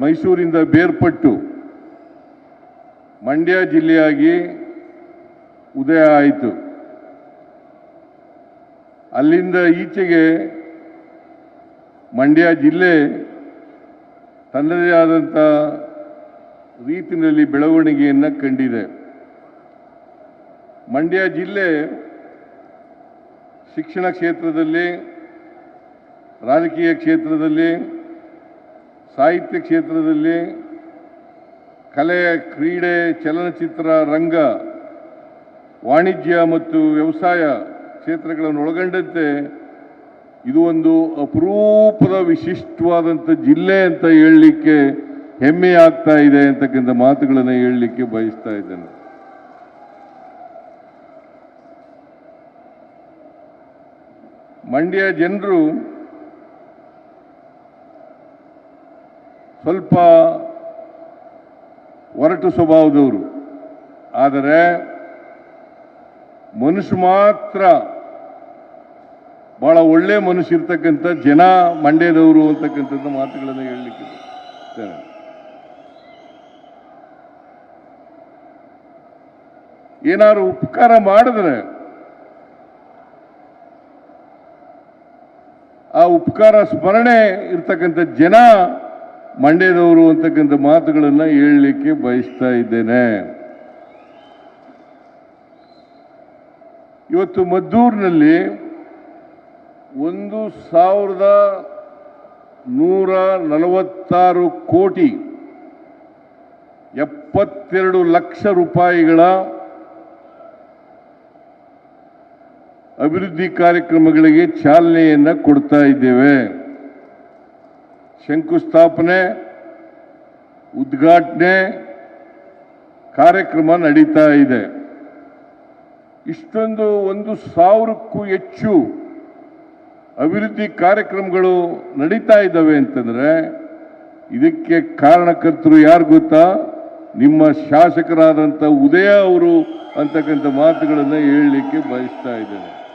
ಮೈಸೂರಿಂದ ಬೇರ್ಪಟ್ಟು ಮಂಡ್ಯ ಜಿಲ್ಲೆಯಾಗಿ ಉದಯ ಆಯಿತು. ಅಲ್ಲಿಂದ ಈಚೆಗೆ ಮಂಡ್ಯ ಜಿಲ್ಲೆ ತನ್ನದೇ ಆದಂಥ ರೀತಿಯಲ್ಲಿ ಬೆಳವಣಿಗೆಯನ್ನು ಕಂಡಿದೆ. ಮಂಡ್ಯ ಜಿಲ್ಲೆ ಶಿಕ್ಷಣ ಕ್ಷೇತ್ರದಲ್ಲಿ, ರಾಜಕೀಯ ಕ್ಷೇತ್ರದಲ್ಲಿ ಸಾಹಿತ್ಯ ಕ್ಷೇತ್ರದಲ್ಲಿ ಕಲೆ ಕ್ರೀಡೆ, ಚಲನಚಿತ್ರ, ರಂಗ, ವಾಣಿಜ್ಯ ಮತ್ತು ವ್ಯವಸಾಯ ಕ್ಷೇತ್ರಗಳನ್ನು ಒಳಗೊಂಡಂತೆ ಇದು ಒಂದು ಅಪರೂಪದ ವಿಶಿಷ್ಟವಾದಂಥ ಜಿಲ್ಲೆ ಅಂತ ಹೇಳಲಿಕ್ಕೆ ಹೆಮ್ಮೆ ಆಗ್ತಾ ಇದೆ ಅಂತಕ್ಕಂಥ ಮಾತುಗಳನ್ನು ಹೇಳಲಿಕ್ಕೆ ಬಯಸ್ತಾ ಇದ್ದೇನೆ. ಮಂಡ್ಯ ಜನರು ಸ್ವಲ್ಪ ಒರಟು ಸ್ವಭಾವದವರು ಆದರೆ ಮನುಷ್ಯ ಮಾತ್ರ ಬಹಳ ಒಳ್ಳೆ ಮನುಷ್ಯ ಇರ್ತಕ್ಕಂಥ ಜನ ಮಂಡ್ಯದವರು ಅಂತಕ್ಕಂಥದ್ದು ಮಾತುಗಳನ್ನು ಹೇಳಲಿಕ್ಕೆ. ಏನಾದ್ರು ಉಪಕಾರ ಮಾಡಿದ್ರೆ ಆ ಉಪಕಾರ ಸ್ಮರಣೆ ಇರ್ತಕ್ಕಂಥ ಜನ ಮಂಡ್ಯದವರು ಅಂತಕ್ಕಂಥ ಮಾತುಗಳನ್ನು ಹೇಳಲಿಕ್ಕೆ ಬಯಸ್ತಾ ಇದ್ದೇನೆ. ಇವತ್ತು ಮದ್ದೂರಿನಲ್ಲಿ ಒಂದು ಸಾವಿರದ ನೂರ ನಲವತ್ತಾರು ಕೋಟಿ ಎಪ್ಪತ್ತೆರಡು ಲಕ್ಷ ರೂಪಾಯಿಗಳ ಅಭಿವೃದ್ಧಿ ಕಾರ್ಯಕ್ರಮಗಳಿಗೆ ಚಾಲನೆಯನ್ನು ಕೊಡ್ತಾ ಇದ್ದೇವೆ. ಶಂಕುಸ್ಥಾಪನೆ, ಉದ್ಘಾಟನೆ ಕಾರ್ಯಕ್ರಮ ನಡೀತಾ ಇದೆ. ಇಷ್ಟೊಂದು ಒಂದು ಸಾವಿರಕ್ಕೂ ಹೆಚ್ಚು ಅಭಿವೃದ್ಧಿ ಕಾರ್ಯಕ್ರಮಗಳು ನಡೀತಾ ಇದ್ದಾವೆ ಅಂತಂದರೆ, ಇದಕ್ಕೆ ಕಾರಣಕರ್ತರು ಯಾರು ಗೊತ್ತಾ? ನಿಮ್ಮ ಶಾಸಕರಾದಂಥ ಉದಯ ಅವರು ಅಂತಕ್ಕಂಥ ಮಾತುಗಳನ್ನು ಹೇಳಲಿಕ್ಕೆ ಬಯಸ್ತಾ ಇದ್ದೇನೆ.